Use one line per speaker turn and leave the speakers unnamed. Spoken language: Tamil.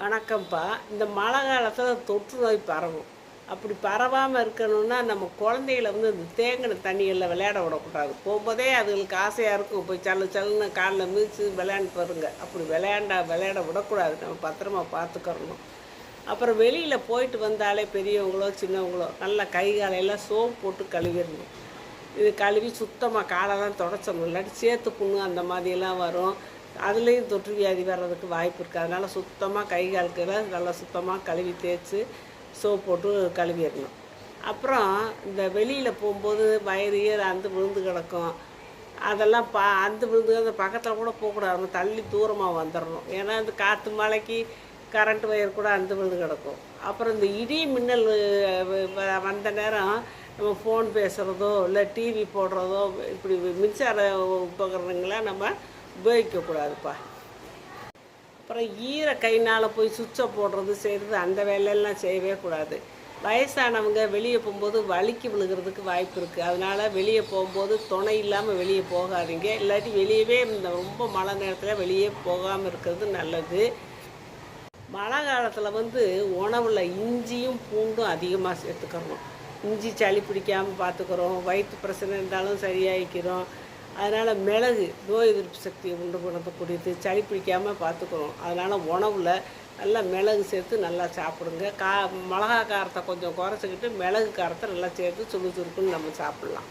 வணக்கம்ப்பா. இந்த மழை காலத்தில் தொற்று நோய் பரவும். அப்படி பரவாமல் இருக்கணும்னா நம்ம குழந்தைகளை வந்து இந்த தேங்கின தண்ணிகளில் விளையாட விடக்கூடாது. போகும்போதே அதுகளுக்கு ஆசையாக இருக்கும். போய் சல்லு சல்லுன்னு காலில் மிதிச்சு விளையாண்டு பாருங்க. அப்படி விளையாண்டா விளையாட விடக்கூடாது. நம்ம பத்திரமா பார்த்துக்கறணும் அப்புறம் வெளியில் போயிட்டு வந்தாலே பெரியவங்களோ சின்னவங்களோ நல்லா கை காலையெல்லாம் சோப்பு போட்டு கழுவிடணும். இது கழுவி சுத்தமாக காலெல்லாம் தொடச்சணும். இல்லாட்டி சேத்து புண்ணு அந்த மாதிரியெல்லாம் வரும். அதுலேயும் தொற்று வியாதி வர்றதுக்கு வாய்ப்பு இருக்குது அதனால் சுத்தமாக கை காலுக்கெல்லாம் நல்லா சுத்தமாக கழுவி தேய்ச்சி சோப் போட்டு கழுவிடணும் அப்புறம் இந்த வெளியில் போகும்போது வயிறு ஈர அந்து விழுந்து கிடக்கும். அதெல்லாம் பா அந்து விழுந்து அந்த பக்கத்தில் கூட போகக்கூடாது நம்ம தள்ளி தூரமாக வந்துடணும். ஏன்னா இந்த காற்று மழைக்கு கரண்ட் ஒயர் கூட அந்து விழுந்து கிடக்கும். அப்புறம் இந்த இடி மின்னல் வ- வந்த நேரம் நம்ம ஃபோன் பேசுகிறதோ இல்லை டிவி போடுறதோ இப்படி மின்சார உபகரணங்களை நம்ம உபயோகிக்கக்கூடாதுப்பா. அப்புறம் ஈர கைனால் போய் சுவிட்சை போடுறது செய்கிறது அந்த வேலையெல்லாம் செய்யவே கூடாது. வயசானவங்க வெளியே போகும்போது வலிக்கு விழுகிறதுக்கு வாய்ப்பு இருக்குது அதனால் வெளியே போகும்போது துணை இல்லாமல் வெளியே போகாதீங்க. இல்லாட்டி வெளியவே இந்த ரொம்ப மழை நேரத்தில் வெளியே போகாமல் இருக்கிறது நல்லது. மழை காலத்தில் வந்து உணவில் இஞ்சியும் பூண்டும் அதிகமாக சேர்த்துக்கிறோம் இஞ்சி சளி பிடிக்காமல் பார்த்துக்கிறோம் வயிற்று பிரச்சனை இருந்தாலும் சரியாயிக்கிறோம். அதனால் மிளகு நோய் எதிர்ப்பு சக்தியை உண்டு பண்ணக்கூடியது சளி பிடிக்காமல் பார்த்துக்கணும். அதனால் உணவில் நல்லா மிளகு சேர்த்து நல்லா சாப்பிடுங்க. கா மிளகா காரத்தை கொஞ்சம் குறைச்சிக்கிட்டு மிளகு காரத்தை நல்லா சேர்த்து சுடுசுறுக்குன்னு நம்ம சாப்பிட்லாம்.